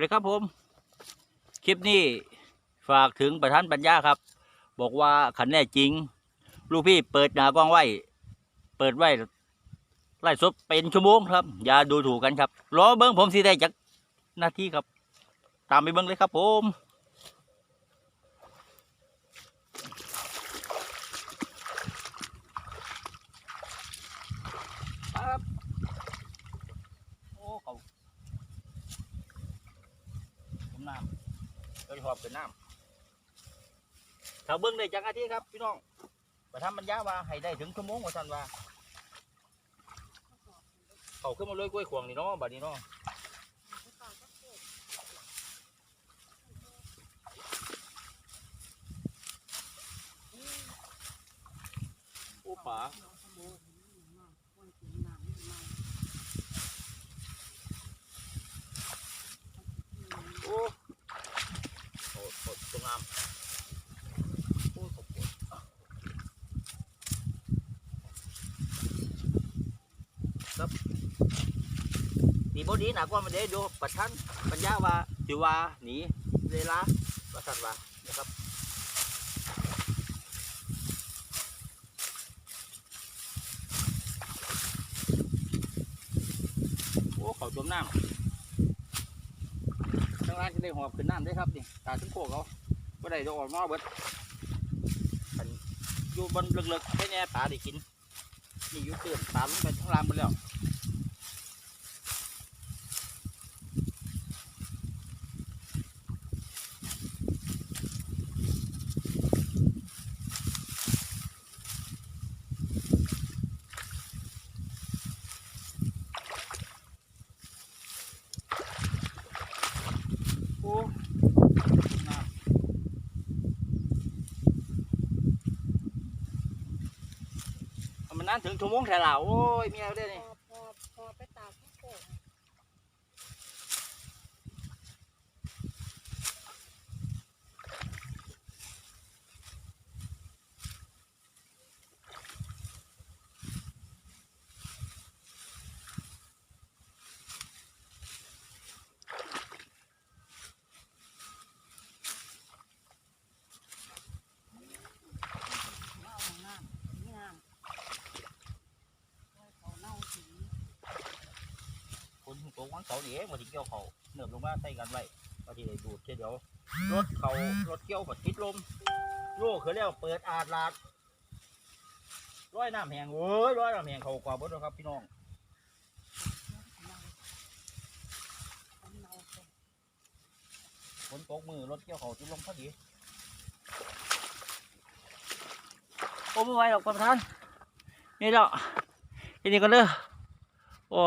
วัสดีครับผม คลิปนี้ฝากถึงประธานปัญญาครับ บอกว่าขันแน่จริง ลูกพี่เปิดหน้ากล้องไว้ เปิดไว้ไล่สดเป็นชั่วโมงครับ อย่าดูถูกกันครับ รอเบิ้งผมสิได้จากหน้าที่ครับ ตามไปเบิ้งเลยครับผม ครับ โอ้เขาผม น้ำโดยเฉพาะเป็นน้ำถ้าเบิ้งได้จากอาทิตย์ครับพี่น้องประทำบรรยาว่าให้ได้ถึงชั่วโมงว่าท่านว่าเขาขึ้นมาเลยกล้วยขวางนี่เนาะบัดนี้เนาะโอ้ป๋าโอ้โอ้โหตรงงามโอ้ขอบคุณครับดี บดีหนักกว่ามันเด้ดูประชันปัญญาว่าสิว่าหนีเวลาประชันว่านะครับโอ้เขาจมน้ำทางร้านจะได้หอบขึ้นน้ำได้ครับนี่ตาถึงโคกเขาก็ได้จะออกนอกเบิดอยู่บนเลึกๆแค่นี้ปลาได้กินนี่อยู่เตือนปลาลงไปทั้งลามไปแล้วามันนถึงชั่วโมงแถวเราโอ้ยเมียเอาได้นี่ พอพอพอไปตากข้าวโพด คนโกงเสาร์นี่เองมาที่เกี่ยวเขาเหนิบลงมาใส่กันไว้มาที่ได้ดูดเดี๋ยวรถเขารถเกี่ยวกับติดลมโล่คือแล้วเปิดอาดลาดร้อยน้ำแหงเว้ยร้อยน้ำแหงเขากว่าบดครับพี่น้องฝนตกมือรถเกี่ยวเขาติดลมพอดีโอ้ไม่ไหวหรอกประธานนี่เด้อทีนี้ก็เด้อโอ้